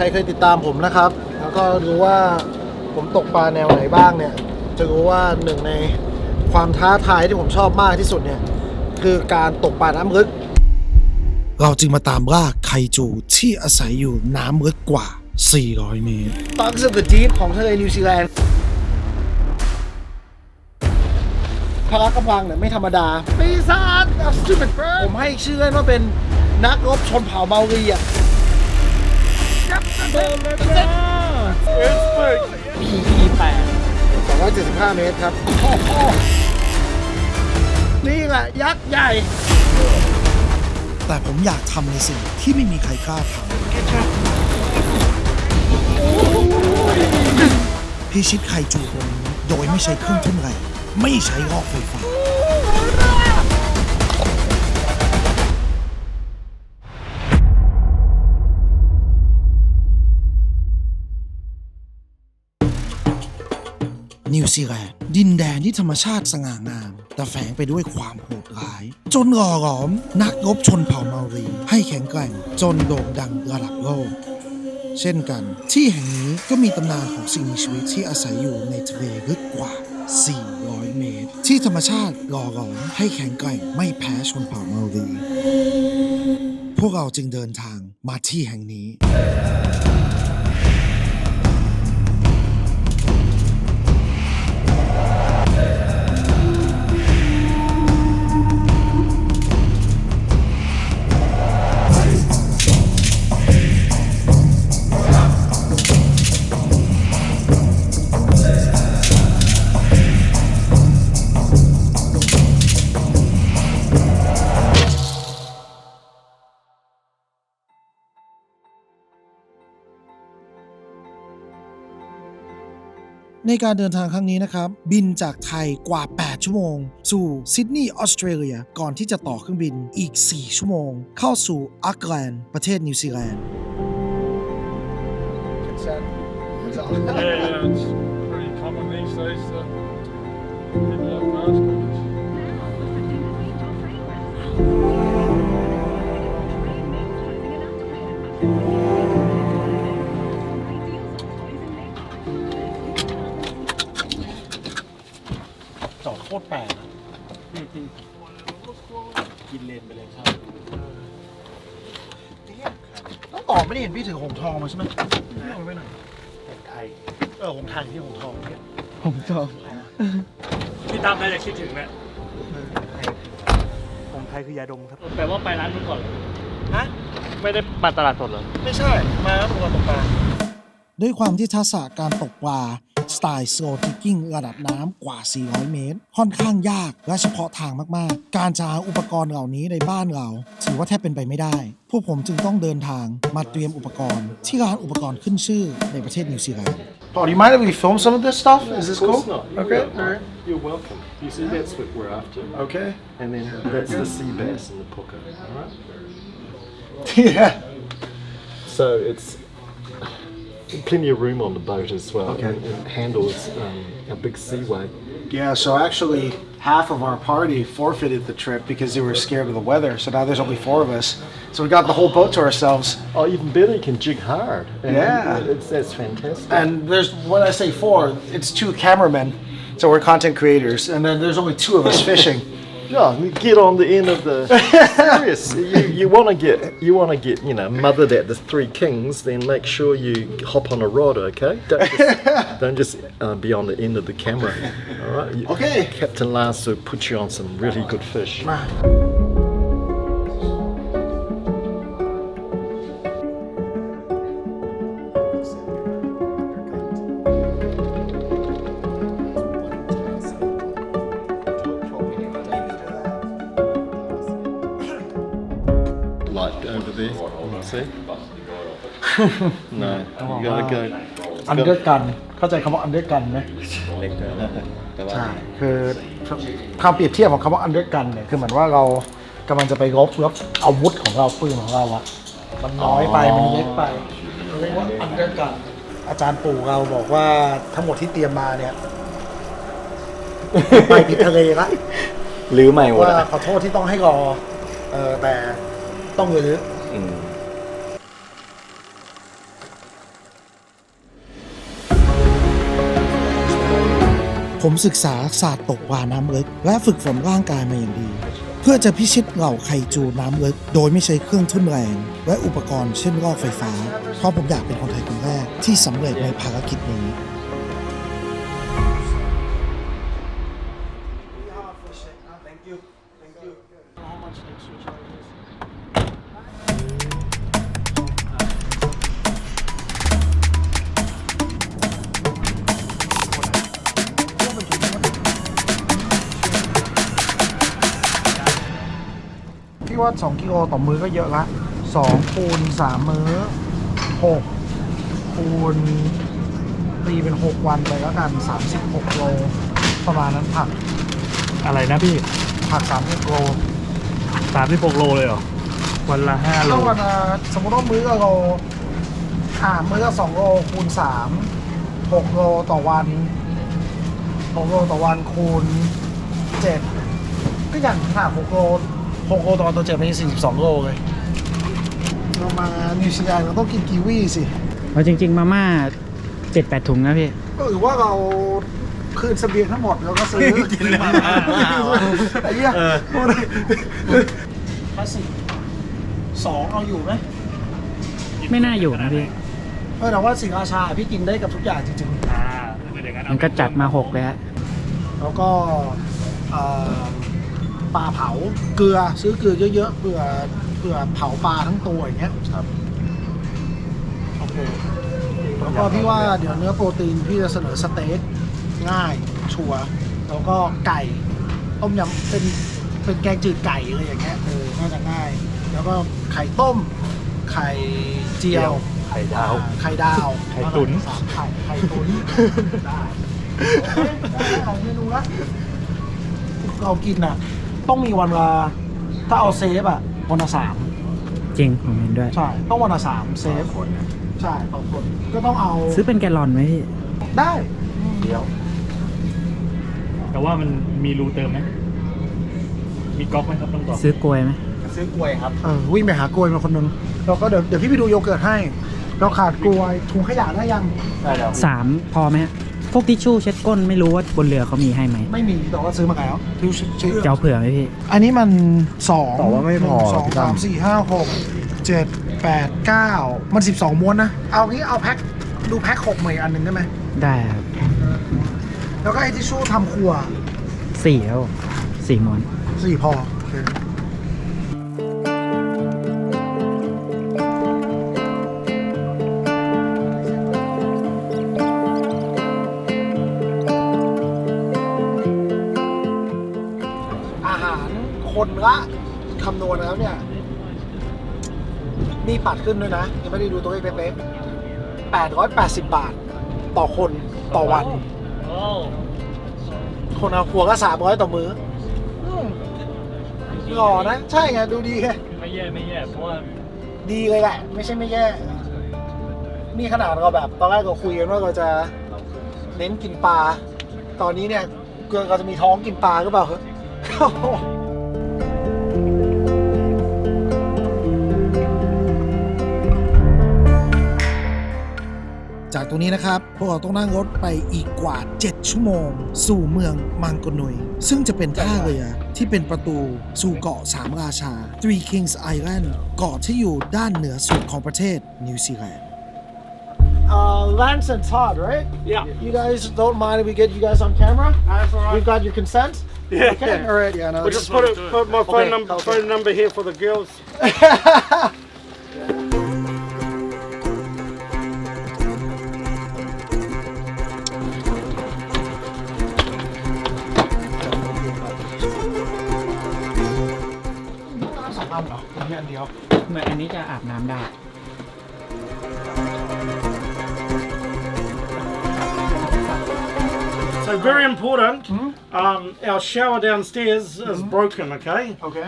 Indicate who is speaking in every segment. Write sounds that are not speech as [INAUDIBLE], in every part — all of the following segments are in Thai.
Speaker 1: รเคยติดตามผมนะครับ แล้วก็รู้ว่าผมตกปลาแนวไหนบ้างเนี่ยจะรู้ว่าหนึ่งในความท้าทายที่ผมชอบมากที่สุดเนี่ยคือการตกปลาน้ำลึก เราจึงมาตามล่าไคจูที่อาศัยอยู่น้ำลึกกว่า 400 เมตรตอนสุดจีฟของทะเลนิวซีแลนด์พละกำลังเนี่ยไม่ธรรมดาปีศาจ stupid bird ผมให้ชื่อเล่นว่าเป็นนักรบชนเผ่าเมารี อะ
Speaker 2: PP 8
Speaker 1: 275 เมตรครับนี่แหละยักษ์ใหญ่แต่ผมอยากทำในสิ่งที่ไม่มีใครกล้าทำพิชิตไคจูตัวนี้โดยไม่ใช้เครื่องทุ่นแรงไม่ใช้ลอกไฟฟ้า นิวซีแลนด์ดินแดนที่ธรรมชาติสง่างาม แต่แฝงไปด้วยความโหดร้าย จนหล่อหลอม นักรบชนเผ่าเมารี ให้แข็งแกร่งจนโด่งดังระดับโลก เช่นกัน ที่แห่งนี้ก็มีตำนานของสิ่งมีชีวิตที่อาศัยอยู่ในทะเลลึกกว่า 400 เมตร ที่ธรรมชาติหล่อหลอมให้แข็งแกร่งไม่แพ้ชนเผ่าเมารีพวกเราจึงเดินทางมาที่แห่งนี้ ในการเดินทางครั้งนี้นะครับ บินจากไทยกว่า 8 ชั่วโมง สู่ซิดนีย์ออสเตรเลีย ก่อนที่จะต่อเครื่องบินอีก 4 ชั่วโมง เข้าสู่อักแลนด์ประเทศนิวซีแลนด์
Speaker 3: Yeah, yeah, it's pretty common these days that
Speaker 1: คตรแปลกอะกินเลนไปเลยครับต้องตอบไม่ได้เห็นพี่ถือหงทองมาใช่ไหมพี่เอาไปหน่อยหงไทย เออหงไทยที่หงทองเนี่ย
Speaker 3: พี่ตั้มน่าจะคิดถึงแหละ
Speaker 2: ของไทยคือยาดมครับ
Speaker 3: แปลว่าไปร้านนู้นก่อนเหรอ
Speaker 1: ฮะ
Speaker 3: ไม่ได้มาตลาดสดเหรอ
Speaker 1: ไม่ใช่ มาแล้วตัวตกปลาด้วยความที่ทักษะการตกปลา สไตล์ slow digging ระดับน้ำกว่า 400 เมตร ค่อนข้างยากและเฉพาะทางมากๆ การจะหาอุปกรณ์เหล่านี้ในบ้านเรา ถือว่าแทบเป็นไปไม่ได้ พวกผมจึงต้องเดินทางมาเตรียมอุปกรณ์ ที่ร้านอุปกรณ์ขึ้นชื่อในประเทศนิวซีแลนด์ Oh, do you mind if we film some of this stuff? Is this
Speaker 4: Of course
Speaker 1: cool?
Speaker 4: not. You
Speaker 1: Okay.
Speaker 4: go-
Speaker 1: Alright.
Speaker 4: You're welcome. You see, that's what we're after.
Speaker 1: Okay.
Speaker 4: And then that's the sea bass and the puka. Alright?
Speaker 1: yeah.
Speaker 4: So it's plenty of room on the boat as well.
Speaker 1: Okay.
Speaker 4: And, and handles um, a big seaway.
Speaker 1: Yeah, so actually, half of our party forfeited the trip because they were scared of the weather. So now there's only four of us. So we got the whole boat to ourselves.
Speaker 4: Oh, even better, you can jig hard. And
Speaker 1: Yeah.
Speaker 4: It's, that's fantastic.
Speaker 1: And there's, when I say four, it's two cameramen. So we're content creators. And then there's only two of us fishing. [LAUGHS]
Speaker 4: Yeah, get on the end of the [LAUGHS] serious. You, you want to get you want to get you know mothered at the three kings. Then make sure you hop on a rod, okay? Don't just, [LAUGHS] don't just uh, be on the end of the camera. All right. You-
Speaker 1: Okay.
Speaker 4: Captain Lars will put you on some really good fish. Over there. See? no, you gotta go.
Speaker 1: อันเดอร์กันเข้าใจคำว่าอันเดอร์กันไหม
Speaker 4: แต่ว่า
Speaker 1: ใช่ คือคำเปรียบเทียบของคำว่าอันเดอร์กันเนี่ย คือเหมือนว่าเรากำลังจะไปรบแล้วอาวุธของเราปืนของเราอะมันน้อยไปมันเล็กไปเราเรียกว่าอันเดอร์กัน อาจารย์ปู่เราบอกว่าทั้งหมดที่เตรียมมาเนี่ย ไปผิดทะเลละ
Speaker 2: หรือไม่หมด
Speaker 1: ว่า
Speaker 2: อะ
Speaker 1: ขอโทษที่ต้องให้รอเออแต่ต้องรื้อ ผมศึกษาศาสตร์ตกปลาน้ำลึก และฝึกฝนร่างกายมาอย่างดี เพื่อจะพิชิตเหล่าไคจูน้ำลึก โดยไม่ใช้เครื่องทุ่นแรง และอุปกรณ์เช่นลอกไฟฟ้า เพราะผมอยากเป็นคนไทยคนแรกที่สำเร็จในภารกิจนี้ 2กิโลต่อมื้อก็เยอะละ2คูณ3มื้อ 6 คูณตีเป็น 6 วันไปแล้วกัน 36 โล ประมาณนั้นผัก
Speaker 2: อะไรนะพี่
Speaker 1: ผัก 30 โล
Speaker 2: สามสิบหกโลเลยเหรอ วันละห้าโล
Speaker 1: เท่ากันนะสมมติว่ามื้อละโลอ่ามื้อละ2โลคูณ3 6โลต่อวัน6โลต่อวันคูณ7ก็อย่างขนาด6โล 6โลต่อวันตัว7เป็น42โลเลยเรามานิวซีแลนด์เราต้องกินกีวีสิ
Speaker 5: เอาจริง ๆ มาม่าเจ็ดแปดถุงนะพี่
Speaker 1: ก็หรือว่าเราคืนเสบียงทั้งหมดแล้วก็ซื้อกินมาไอ้เหี้ยคลาสสิกสองเอาอยู่ไหม
Speaker 5: ไม่น่าอยู่นะพี่
Speaker 1: เออแต่ว่าสิงห์ราชาพี่กินได้กับทุกอย่างจริง
Speaker 2: อ่าถ้าเป็นอย่างนั้น
Speaker 5: มันก็จัดมาหกเลยฮะ
Speaker 1: ๆแล้วก็เอ่อ ปลาเผาเกลือซื้อเกลือเยอะๆเผื่อเผื่อเผาปลาทั้งตัวอย่างเงี้ยครับโอเคแล้วก็พี่ว่าเดี๋ยวเนื้อโปรตีนพี่จะเสนอสเต็กง่ายชัวร์แล้วก็ไก่ต้มยำเป็นเป็นแกงจืดไก่อะไรอย่างเงี้ยเออน่าจะง่าย แล้วก็ไข่ต้ม ไข่เจียว
Speaker 2: ไข่ดาว
Speaker 1: อ่ไข่ดาว
Speaker 2: ไข่ตุ๋น
Speaker 1: สามไข่ไข่ตุ๋นได้โอเคได้หลายเมนูละเรากินอะ ต้องมีวันละถ้าเอาเซฟอะวันละสาม
Speaker 5: จริงผมเห็นด้วย
Speaker 1: ใช่ ต้องวันละสามเซฟใช่ต่อคนก็ต้องเอา
Speaker 5: ซื้อเป็นแกลลอนไหมพี่
Speaker 1: ได้
Speaker 2: เดียว แต่ว่ามันมีรูเติมไหมมีก๊อกไหมครับต้องตอบ
Speaker 5: ซื้อกลวยไหม
Speaker 2: ซื้อกล้วยครับ
Speaker 1: เออวิ่งไปหากลวยมาคนหนึงเราก็เดี๋ยวเดี๋ยวพี่ไปดูโยเกิร์ตให้ เราขาดกลวยถุงขยะได้ยัง
Speaker 2: ได้แล้ว
Speaker 5: สามพอไหมฮะ พวกทิชชู่เช็ดก้นไม่รู้ว่าบนเรือเขามีให้ไหม
Speaker 1: ไม่มีแต่ว่าซื้อมาแล้วทิวชื่อ
Speaker 5: จะเอาเผื่อไหมพี่
Speaker 1: อันนี้มันสอง
Speaker 4: ต่อว่าไม่พอ
Speaker 1: หนึ่งสอง
Speaker 4: พี่ตั้
Speaker 1: สามมสี่ห้าหกเจ็ดแปดเก้ามันสิบสองม้วนนะ เอางี้เอาแพ็คดูแพ็คหกใหม่อันหนึ่งได้ไหม
Speaker 5: ได้ครับ
Speaker 1: แล้วก็ไอ้ทิชชู่ทำครัว
Speaker 5: สี่แล้วสี่ม้วน
Speaker 1: สี่พอำนวณแล้วเนี่ยนี่ปัดขึ้นด้วยนะ ยังไม่ได้ดูตัวเลขเป๊ะๆ880 บาท ต่อคนต่อวัน คนเอาครัวก็300ต่อมื้ออืมหล่อนะ ใช่ไง ดูดีไง
Speaker 2: ไม่แย่ไม่แย่เพราะว่า
Speaker 1: ดีเลยแหละ ไม่ใช่ไม่แย่ นี่ขนาดเราแบบ ตอนแรกเราคุยกันว่าเราจะเน้นกินปลา ตอนนี้เนี่ยเราจะมีท้องกินปลาหรือเปล่า จากตรงนี้นะครับ พวกเราต้องนั่งรถไปอีกกว่า 7 ชั่วโมง สู่เมืองมังโกนุย ซึ่งจะเป็นท่าเรือที่เป็นประตูสู่เกาะสามราชา Three Kings Island เกาะที่อยู่ด้านเหนือสุดของประเทศนิวซีแลนด์ Uh, Lance and Todd, right?
Speaker 3: Yeah.
Speaker 1: You guys don't mind if we get you guys on camera?
Speaker 3: That's all right.
Speaker 1: We've got your consent?
Speaker 3: Yeah.
Speaker 1: Okay, all right, yeah, no.
Speaker 3: We'll
Speaker 1: this
Speaker 3: just
Speaker 1: is-
Speaker 3: put, it, put my phone,
Speaker 1: Okay,
Speaker 3: number,
Speaker 1: okay.
Speaker 3: phone number here for the girls.
Speaker 1: อันเหรออันนี้อันเดียว
Speaker 5: เหมือนอันนี้จะอาบน้ำได้
Speaker 3: So very important. Um, our shower downstairs is broken. Okay.
Speaker 1: โอเค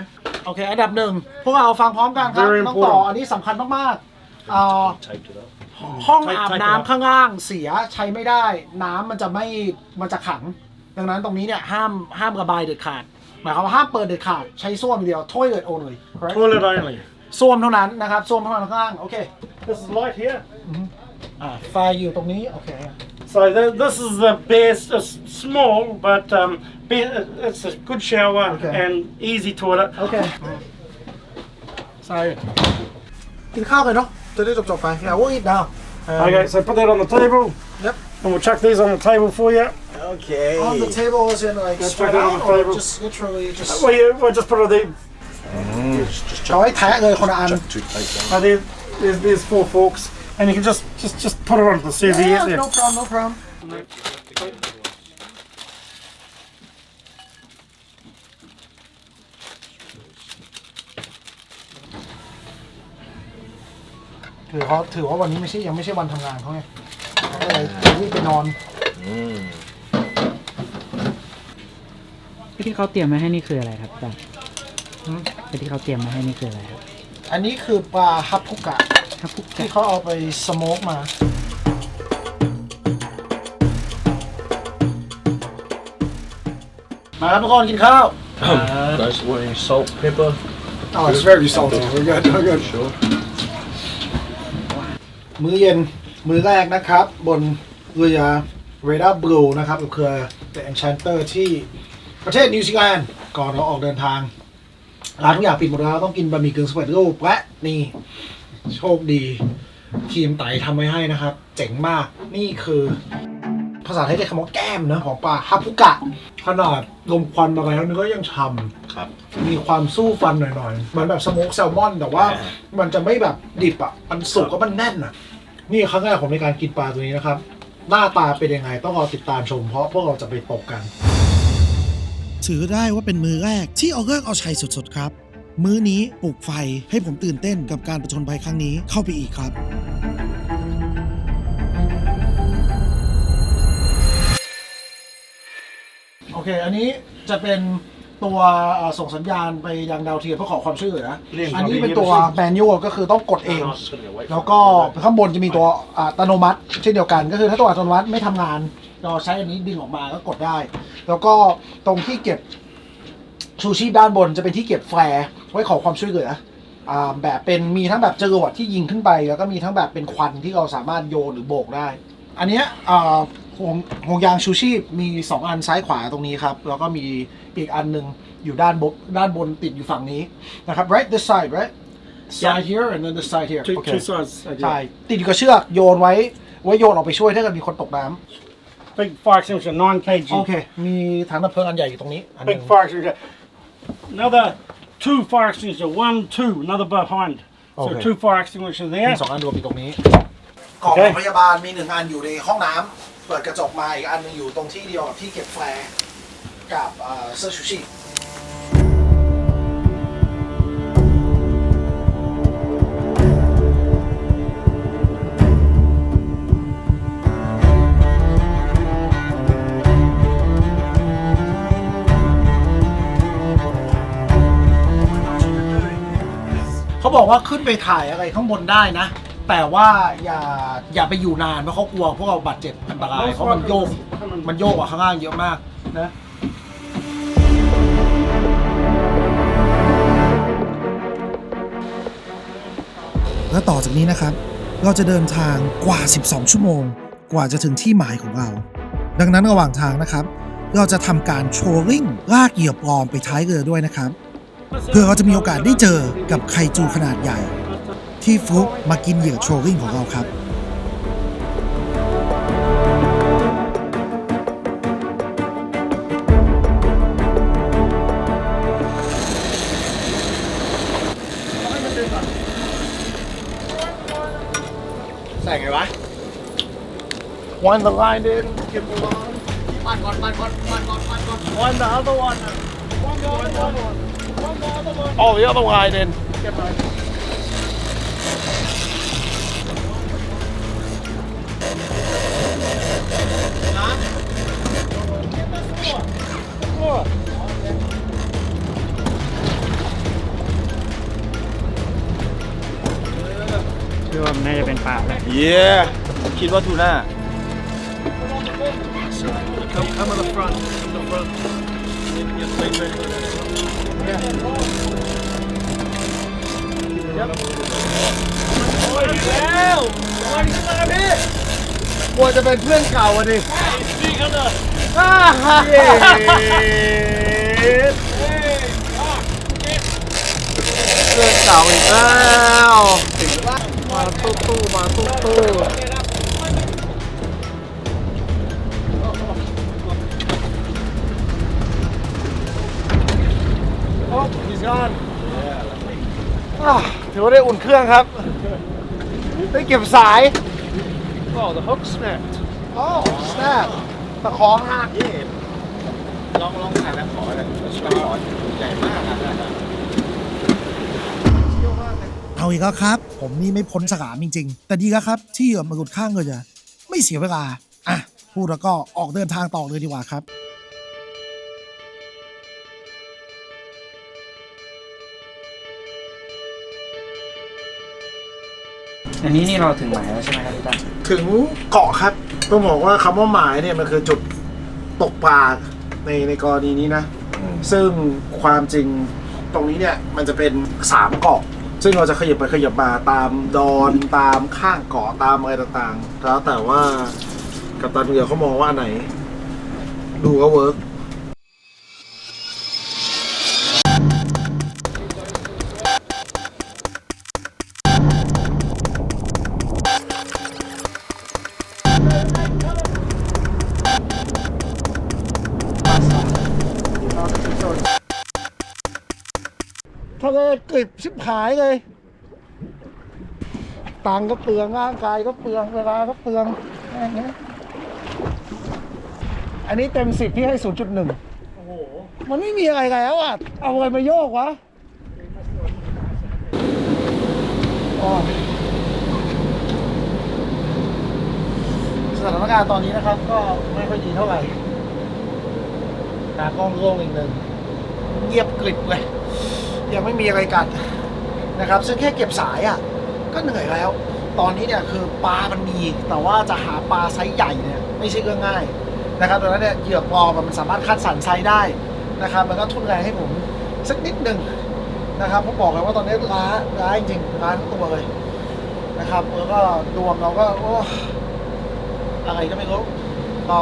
Speaker 1: โอเค อันดับหนึ่ง พวกเราฟังพร้อมกันครับ
Speaker 3: Very
Speaker 1: น้องต่อ
Speaker 3: important
Speaker 1: อันนี้สำคัญมากๆเอ่อห้องอาบน้ำข้างล่างเสียใช้ไม่ได้ น้ำมันจะไม่มันจะขัง ดังนั้นตรงนี้เนี่ยห้ามห้ามระบายเด็ดขาด หมายความว่าห้ามเปิดเด็ดขาดใช้ส้วมอย่างเดียว toilet only correct?
Speaker 3: Toilet only.
Speaker 1: ส้วมเท่านั้นนะครับส้วมเท่านั้นข้างล่างโอเค
Speaker 3: This is light here.
Speaker 1: อ่าไฟอยู่ตรงนี้ โอเค
Speaker 6: So th- this is the best. It's small, but um, be- it's a good shower
Speaker 1: Okay.
Speaker 6: and easy toilet.
Speaker 1: โอเค
Speaker 6: So
Speaker 1: กินข้าวกันเนาะจะได้จบๆไป Yeah we'll eat now Um,
Speaker 6: okay, so put that on the table.
Speaker 1: Yep.
Speaker 6: And we'll chuck these on the table for you.
Speaker 1: Okay On the table as in like
Speaker 6: Let's
Speaker 1: spread
Speaker 6: check it on
Speaker 1: out
Speaker 6: the
Speaker 1: or
Speaker 6: table.
Speaker 1: just literally just
Speaker 6: Well, you, we'll just put it there.
Speaker 1: เอาไว้แทะเลยคนละอัน
Speaker 6: So there, there's, there's four forks, and you can just just just put it onto the serviette
Speaker 1: Yeah,
Speaker 6: there.
Speaker 1: no problem no problem ถือเขาถือว่าวันนี้ไม่ใช่ยังไม่ใช่วันทำงานเขาไงเขาก็เลยรีบไปนอน
Speaker 5: ไอ้ ที่เขาเตรียมมาให้นี่คืออะไรครับแต่ไอ้ที่เขาเตรียมมาให้นี่คืออะไรครับ
Speaker 1: อันนี้คือปลาฮับพุกะ
Speaker 5: ถ้าพุก
Speaker 1: ที่
Speaker 5: กะ
Speaker 1: เขาเอาไปสโมกมา มาครับทุกคนกินข้าว
Speaker 4: Those were salt, pepper.
Speaker 1: Oh, it's very salty. We're good. We're good.
Speaker 4: Sure.
Speaker 1: มื้อเย็นมื้อแรกนะครับ บนเรือ r a d a r Blue นะครับกับเครือ The Enchanter ที่ ประเทศนิวซีแลนด์ก่อนเราออกเดินทาง ร้านทุกอย่างปิดหมดแล้วต้องกินบะหมี่กึ่งสำเร็จรูปและนี่ โชคดีทีมไต่ทำไว้ให้นะครับ เจ๋งมากนี่คือ ภาษาไทยเรียกคำว่าแก้มเนอะของปลาฮับพุกะ ขนาดลมควันมาแล้วนี่ก็ยังฉ่ำ
Speaker 4: ครับ
Speaker 1: มีความสู้ฟันหน่อยๆเหมือนแบบสโมกแซลมอน แต่ว่ามันจะไม่แบบดิบอะ มันสุกก็มันแน่นอะ นี่ครั้งแรกผมในการกินปลาตัวนี้นะครับ หน้าตาเป็นยังไงต้องรอติดตามชมเพราะพวกเราจะไปตกกัน ถือได้ว่าเป็นมือแรกที่เอาเลิกเอาชัยสุดๆครับ มื้อนี้ปลุกไฟให้ผมตื่นเต้นกับการประชนภัยครั้งนี้เข้าไปอีกครับโอเค อันนี้จะเป็นตัวเอ่อส่งสัญญาณไปยังดาวเทียมเพื่อขอความช่วยเหลืออันนี้เป็นตัวแมนนวลก็คือต้องกดเอง แล้วก็ข้างบนจะมีตัวอัตโนมัติ เช่นเดียวกันก็คือถ้าตัวอัตโนมัติไม่ทำงาน เราใช้อันนี้ดึงออกมาก็กดได้ แล้วก็ตรงที่เก็บชูชีพด้านบนจะเป็นที่เก็บแฟร์ไว้ขอความช่วยเหลืออ่าแบบเป็นมีทั้งแบบจรวดที่ยิงขึ้นไป แล้วก็มีทั้งแบบเป็นควันที่เราสามารถโยนหรือโบกได้ อันเนี้ยอ่าห่วงห่วงยางชูชีพมี 2 อันซ้ายขวาตรงนี้ครับ แล้วก็มีอีกอันหนึ่งอยู่ด้านบนด้านบนติดอยู่ฝั่งนี้นะครับ right this side right side here and then this side here
Speaker 6: Two,
Speaker 1: okay
Speaker 6: two sides. uh,
Speaker 1: ใช่ ติดอยู่กับเชือกโยนไว้ไว้โยนออกไปช่วยถ้าเกิดมีคนตกน้
Speaker 6: Big fire extinguisher, nine ำ kg.
Speaker 1: โอเค มีถังดับเพลิงอันใหญ่อยู่ตรงนี้อันหนึ่
Speaker 6: Big
Speaker 1: ง
Speaker 6: fire extinguisher. Another two fire extinguisher. One, two. Another behind. So
Speaker 1: Okay.
Speaker 6: two fire extinguishers
Speaker 1: มี
Speaker 6: there.
Speaker 1: สองอันรวมอยู่ตรงนี้กล่อง
Speaker 6: โอเค
Speaker 1: พยาบาลมีหนึ่งอันอยู่ในห้องน้ำเปิดกระจกมาอีกอันหนึงอยู่ตรงที่เดียวกับที่เก็บแฟร์กับเอ่อเสื้อชูชีพ เขาบอกว่าขึ้นไปถ่ายอะไรข้างบนได้นะ แต่ว่าอย่าอย่าไปอยู่นานเพราะเขากลัวพวกเราบาดเจ็บอันตรายเพราะมันโยกมันโยกอะข้างล่างเยอะมากนะและต่อจากนี้นะครับ เราจะเดินทางกว่า 12 ชั่วโมง กว่าจะถึงที่หมายของเรา ดังนั้นระหว่างทางนะครับ เราจะทำการโชว์ริ่งลากเหยื่อปลอมไปท้ายเรือด้วยนะครับ เพื่อเราจะมีโอกาสได้เจอกับไคจูขนาดใหญ่ ที่ฟลุกมากินเหยื่อโชว์ริ่งของเราครับใส่ไงวะ
Speaker 4: Wind the line in. Give the line. Wind the other one. Oh, the other line in.
Speaker 5: 그คือว่ามันน่าจะเป็นปลาแหละ
Speaker 7: Yeah คิดว่าทูน่า
Speaker 4: Come, come to the front. The front. Get, get bait ready. Yep.
Speaker 1: กลัวจะเป็นเพื่อนเก่าอะดิ
Speaker 8: Wie kan dat?
Speaker 1: เย้เพื่อนเก่าอีกแล้วมาตู้ตู้มาตู้ตู้โอ้ he's gone อะ ถือว่าได้อุ่นเครื่องครับ ได้เก็บสาย Oh the hook snapped Oh snap ตะขอหัก
Speaker 9: ลองลองถ่ายแล้วขอเลยตะขอใหญ่มากอะ
Speaker 10: เอาอีกแล้วครับ ผมนี่ไม่พ้นสกามจริงๆ แต่ดีแล้วครับ ที่เหยื่อมาหลุดข้างก็จะ ไม่เสียเวลา อะ พูดแล้วก็ออกเดินทางต่อเลยดีกว่าครับ
Speaker 5: อันนี้นี่เราถึงหมายแล้วใช่ไหมครับพี่ตั้ม
Speaker 1: ถึงเกาะครับ ต้องบอกว่าคำว่าหมายเนี่ยมันคือจุดตกปลาในในกรณีนี้นะซึ่งความจริงตรงนี้เนี่ยมันจะเป็นสามเกาะ ซึ่งเราจะขยับไปขยับมาตามดอนตามข้างเกาะตามอะไรต่างๆ แล้วแต่ว่ากัปตันเรือเขามองว่าอันไหน ดูก็เวิร์ก กริบชิบหายเลย ตังค์ก็เปลืองร่างกายก็เปลืองเวลาก็เปลืองแม่งเนี่ยอันนี้เต็มสิบพี่ให้ศูนย์จุดหนึ่งมันไม่มีอะไรแล้วอะ เอาอะไรมาโยกวะอ๋อสถานการณ์ตอนนี้นะครับ ก็ไม่ค่อยดีเท่าไหร่ตากล้องโล่งอีกหนึ่งเงียบกริบเลย ยังไม่มีอะไรกัดนะครับ ซึ่งแค่เก็บสายอะก็เหนื่อยแล้ว ตอนนี้เนี่ยคือปลามันมีแต่ว่าจะหาปลาไซส์ใหญ่เนี่ยไม่ใช่เรื่องง่ายนะครับดังนั้นเนี่ยเหยื่อปลอมมันสามารถคัดสรรไซส์ได้นะครับมันก็ทุนแรงให้ผมสักนิดหนึ่งนะครับผมบอกเลยว่าตอนนี้ล้าล้าจริงล้าทั้งตัวเลยนะครับแล้วก็ดวงเราก็โอ้อะไรก็ไม่รู้ก็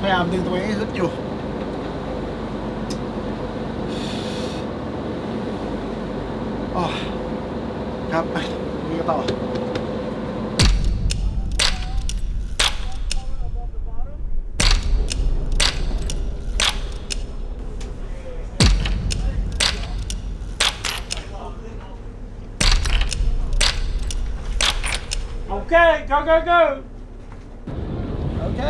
Speaker 1: พยายามดึงตัวเองให้ขึ้นอยู่ อ๋อ ครับไปนี่ก็ต่อ
Speaker 6: Okay, go, go, go.
Speaker 1: โอเค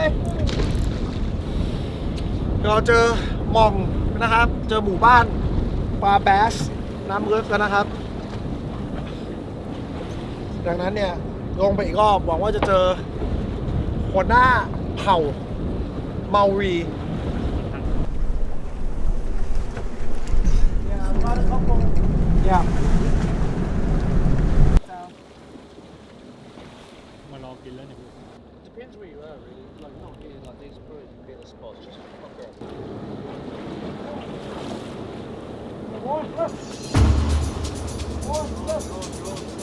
Speaker 1: เราเจอหมองนะครับ เจอหมู่บ้านปลาแบสน้ำลึกแล้วนะครับ ดังนั้นเนี่ยลงไปอีกรอบหวังว่าจะเจอหัวหน้าเผ่าเมารี Yeah.
Speaker 2: มารอกินแล้วเนี่ย
Speaker 1: Depends where you are, really. Like, not here, like these are probably the better spots. Just fuck off.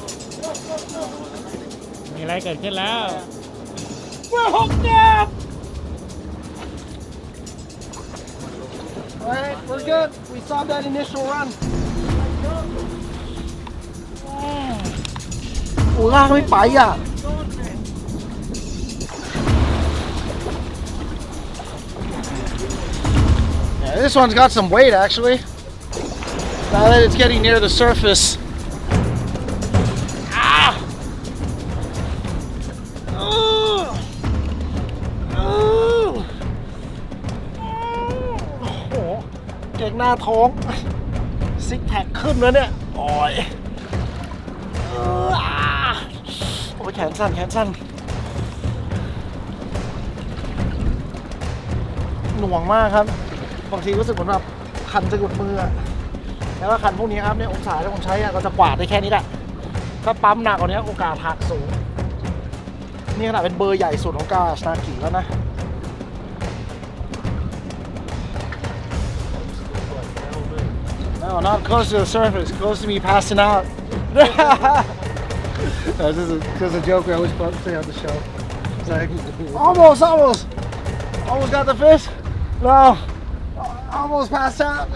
Speaker 2: มีอะไรเกิดขึ้นแล้ว
Speaker 6: We're hooked up.
Speaker 1: Alright, we're good. We saw that initial run. โอ้ลากไม่ไปอ่ะ Yeah, this one's got some weight actually. Now that it's getting near the surface. เก่งหน้าท้อง ซิกแพคขึ้นแล้วเนี่ย โอ้ยโอ้ยแขนสั่นแขนสั่นหน่วงมากครับ บางทีรู้สึกเหมือนแบบคันจะหลุดมือแล้วก็คันพวกนี้ครับเนี่ยองศาที่ผมใช้อะก็จะกวาดได้แค่นี้แหละ ถ้าปั๊มหนักกว่านี้โอกาสหักสูง นี่ขนาดเป็นเบอร์ใหญ่สุดของกาสนากิแล้วนะ No, not close to the surface. Close to me passing out. [LAUGHS] no, this is just a joke we always say on the show. like, almost, almost, almost got the fish. No, almost passed out.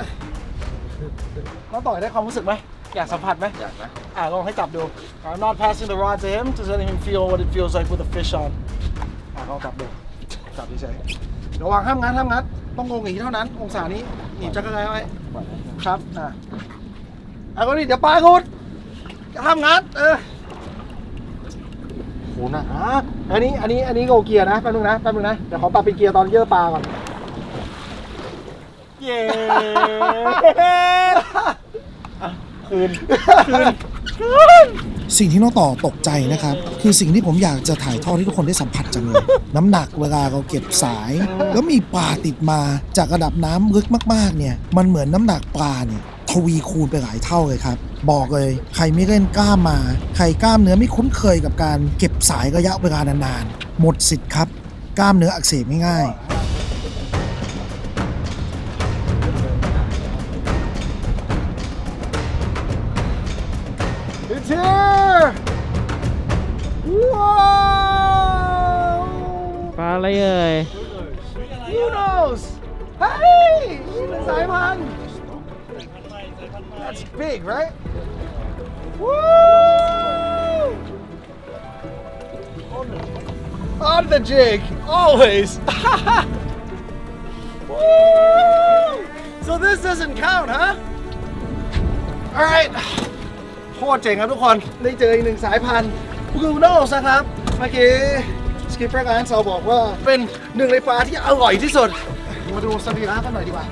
Speaker 1: น้องต่อยได้ความรู้สึกไหมอยากสัมผัสไหมอยากนะอ่ะลองให้จับดู I'm not passing the rod to him just letting him feel what it feels like with a fish on อ่ะลองจับดูจับเฉยๆระวังห้ามงัดห้ามงัด ต้องงงอย่างนี้เท่านั้น องศานี้หนีบจักรยานไว้ ครับ อะอะก็นี่เดี๋ยวปลาคุดห้ามงัด เออโหหนาอันนี้ อันนี้ อันนี้โกเกียร์นะ แป๊บนึงนะ แป๊บนึงนะ เดี๋ยวขอปรับเป็นเกียร์ตอนเยอะปลาก่อน เย้คืน
Speaker 6: สิ่งที่น้องต่อตกใจนะครับ คือสิ่งที่ผมอยากจะถ่ายทอดให้ทุกคนได้สัมผัสจังเลยน้ำหนักเวลาเราเก็บสาย แล้วมีปลาติดมาจากระดับน้ำลึกมากๆเนี่ยมันเหมือนน้ำหนักปลาเนี่ยทวีคูณไปหลายเท่าเลยครับ บอกเลย ใครไม่เล่นกล้ามมา ใครกล้ามเนื้อไม่คุ้นเคยกับการเก็บสายระยะเวลานานๆหมดสิทธิ์ครับ กล้ามเนื้ออักเสบง่าย
Speaker 1: Whoa!
Speaker 5: ปลาอะไรเอ่ย
Speaker 1: Who knows? Hey! สายพันธุ์ That's big, right? Woo! On the jig, always. [LAUGHS] Woo! So this doesn't count, huh? All right. [SIGHS] โคตรเจ๋งครับทุกคน ได้เจออีกหนึ่งสายพันธุ์ บลูโนสนะครับ เมื่อกี้สกิปเปอร์การ์ซอบอกว่าเป็นหนึ่งในปลาที่อร่อยที่สุด มาดูสรีระกันหน่อยดีกว่า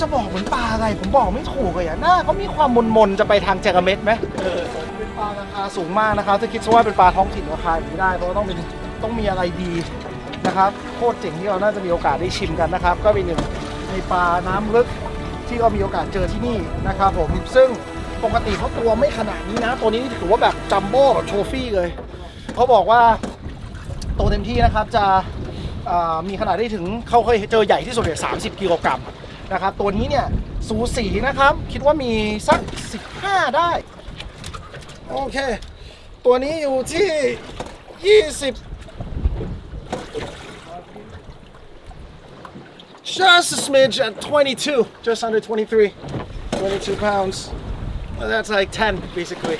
Speaker 1: จะบอกเหมือนปลาอะไร ผมบอกไม่ถูกเลยอะหน้าเขามีความมนๆจะไปทางแจกระเม็ดไหมเป็นปลาราคาสูงมากนะครับถ้าคิดซะว่าเป็นปลาท้องถิ่นราคาอย่างนี้ได้เพราะว่าต้องเป็นต้องมีอะไรดีนะครับโคตรเจ๋งที่เราน่าจะมีโอกาสได้ชิมกันนะครับ ก็เป็นหนึ่งในปลาน้ำลึกที่เรามีโอกาสเจอที่นี่นะครับผมซึ่ง ปกติเขาตัวไม่ขนาดนี้นะ ตัวนี้ถือว่าแบบจัมโบ้แบบโทฟี่เลยเขาบอกว่าโตเต็มที่นะครับจะมีขนาดได้ถึงเขาเคยเจอใหญ่ที่สุดเนี่ย30กิโลกรัมนะครับตัวนี้เนี่ยสูสีนะครับ คิดว่ามีสัก 15 ได้ โอเค ตัวนี้อยู่ที่ 20 just a smidge at 22, just under 23, 22 pounds. That's like 10 basically.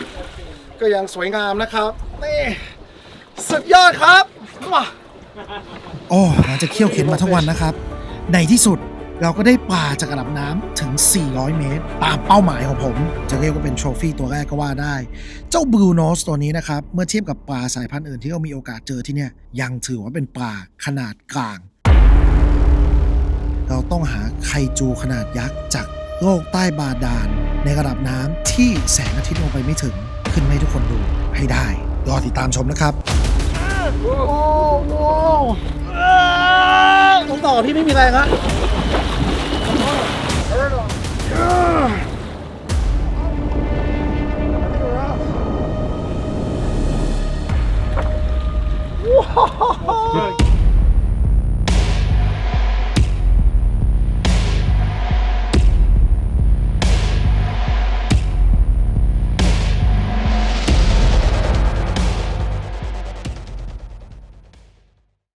Speaker 1: ก็ยังสวยงามนะครับนี่สุดยอดครับว้า
Speaker 6: โอ้หลังจากเคี่ยวเข็นมาทั้งวันนะครับ ในที่สุดเราก็ได้ปลาจากระดับน้ำถึง 400 เมตร ตามเป้าหมายของผม จะเรียกว่าเป็นโทรฟี่ตัวแรกก็ว่าได้ เจ้าบลูโนสตัวนี้นะครับ เมื่อเทียบกับปลาสายพันธุ์อื่นที่เรามีโอกาสเจอที่เนี่ย ยังถือว่าเป็นปลาขนาดกลาง เราต้องหาไคจูขนาดยักษ์จาก โลกใต้บาดาลในระดับน้ำที่แสงอาทิตย์ลงไปไม่ถึง ขึ้นให้ทุกคนดูให้ได้ รอติดตามชมนะครับ
Speaker 1: โอ้โหต่อพี่ไม่มีแะไรครับ